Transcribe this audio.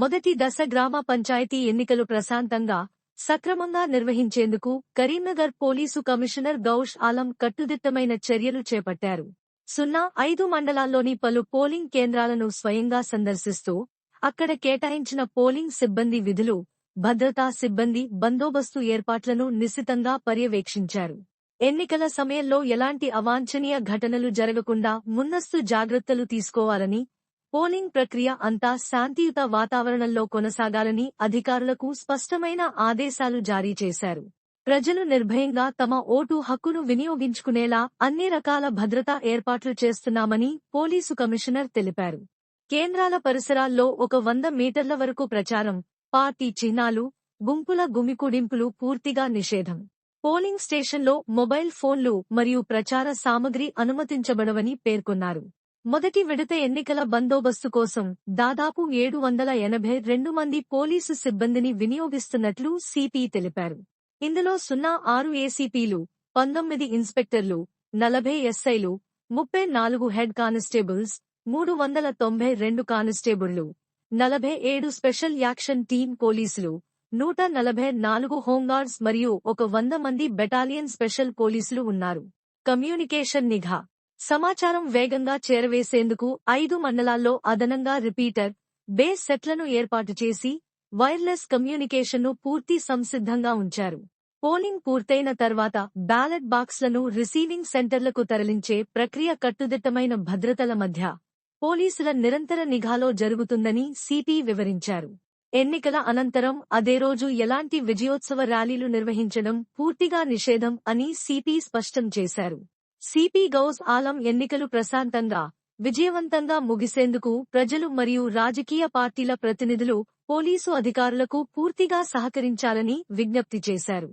మొదటి దశ గ్రామ పంచాయతీ ఎన్నికలు ప్రశాంతంగా సక్రమంగా నిర్వహించేందుకు Karimnagar police commissioner gouache Alam కట్టుదిట్టమైన చర్యలు చేపట్టారు. సున్నా ఐదు మండలాల్లోని పలు పోలింగ్ కేంద్రాలను స్వయంగా సందర్శిస్తూ అక్కడ కేటాయించిన పోలింగ్ సిబ్బంది విధులు భద్రతా సిబ్బంది బందోబస్తు ఏర్పాట్లను నిశితంగా పర్యవేక్షించారు. ఎన్నికల సమయంలో ఎలాంటి అవాంఛనీయ ఘటనలు జరగకుండా ముందస్తు జాగ్రత్తలు తీసుకోవాలని పోలింగ్ ప్రక్రియ అంతా శాంతియుత వాతావరణంలో కొనసాగాలని అధికారులకు స్పష్టమైన ఆదేశాలు జారీ చేశారు. ప్రజలు నిర్భయంగా తమ ఓటు హక్కును వినియోగించుకునేలా అన్ని రకాల భద్రతా ఏర్పాట్లు చేస్తున్నామని పోలీసు కమిషనర్ తెలిపారు. కేంద్రాల పరిసరాల్లో ఒక వంద మీటర్ల వరకు ప్రచారం పార్టీ చిహ్నాలు గుంపుల గుమికుడింపులు పూర్తిగా నిషేధం. పోలింగ్ స్టేషన్లో మొబైల్ ఫోన్లు మరియు ప్రచార సామగ్రి అనుమతించబడవని పేర్కొన్నారు. మొదటి విడత ఎన్నికల బందోబస్తు కోసం దాదాపు ఏడు వందల ఎనభై రెండు మంది పోలీసు సిబ్బందిని వినియోగిస్తున్నట్లు సిపి తెలిపారు. ఇందులో సున్నా ఆరు ఏసీపీలు పంతొమ్మిది ఇన్స్పెక్టర్లు నలభై ఎస్ఐలు ముప్పై నాలుగు హెడ్ కానిస్టేబుల్స్ మూడు వందల తొంభై రెండు కానిస్టేబుళ్ళు నలభై ఏడు స్పెషల్ యాక్షన్ టీం పోలీసులు నూట నలభై నాలుగు హోంగార్డ్స్ మరియు ఒక వంద మంది బెటాలియన్ స్పెషల్ పోలీసులు ఉన్నారు. కమ్యూనికేషన్ నిఘా సమాచారం వేగంగా చేరవేసేందుకు ఐదు మండలాల్లో అదనంగా రిపీటర్ బేస్ సెట్లను ఏర్పాటు చేసి వైర్లెస్ కమ్యూనికేషన్ను పూర్తి సంసిద్ధంగా ఉంచారు. పోలింగ్ పూర్తయిన తర్వాత బ్యాలెట్ బాక్స్లను రిసీవింగ్ సెంటర్లకు తరలించే ప్రక్రియ కట్టుదిట్టమైన భద్రతల మధ్య పోలీసుల నిరంతర నిఘాలో జరుగుతుందని సిపి వివరించారు. ఎన్నికల అనంతరం అదే రోజు ఎలాంటి విజయోత్సవ ర్యాలీలు నిర్వహించడం పూర్తిగా నిషేధం అని సిపి స్పష్టం చేశారు. సిపి గౌస్ ఆలం ఎన్నికలు ప్రశాంతంగా విజయవంతంగా ముగిసేందుకు ప్రజలు మరియు రాజకీయ పార్టీల ప్రతినిధులు పోలీసు అధికారులకు పూర్తిగా సహకరించాలని విజ్ఞప్తి చేశారు.